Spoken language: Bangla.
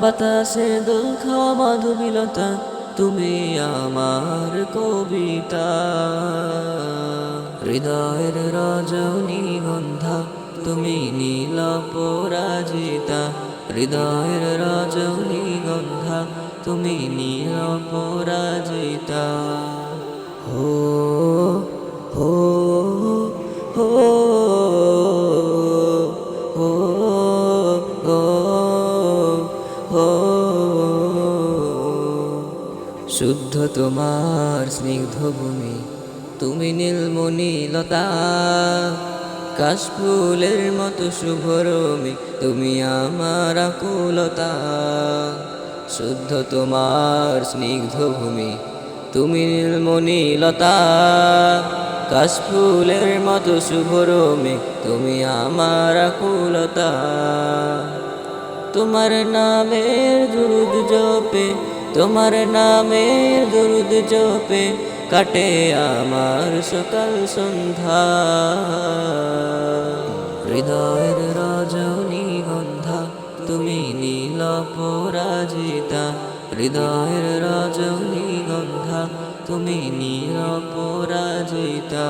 বাতাসের দুঃখ মাধুবিলতা, তুমি আমার কবিতা। হৃদয়ের রজনী গন্ধা তুমি নীল পরাজিতা। হৃদয়ের রজনী গন্ধা তুমি নীল পরাজিতা। শুদ্ধ তোমার স্নিগ্ধ ভূমি, তুমি নীলমণি লতা। কাশফুলের মতো শুভরমি তুমি আমার আকুলতা। শুদ্ধ তোমার স্নিগ্ধ ভূমি, তুমি নীলমণি লতা। কাশফুলের মতো শুভরমি তুমি আমার আকুলতা। তোমার নামের দুরুদ জপে তোমার নামের দুরুদ জপে কাটে আমার সকাল সন্ধ্যা। হৃদয়ের রজনীগন্ধা তুমি নীল পরাজিতা হৃদয়ের রজনীগন্ধা তুমি নীল পরাজিতা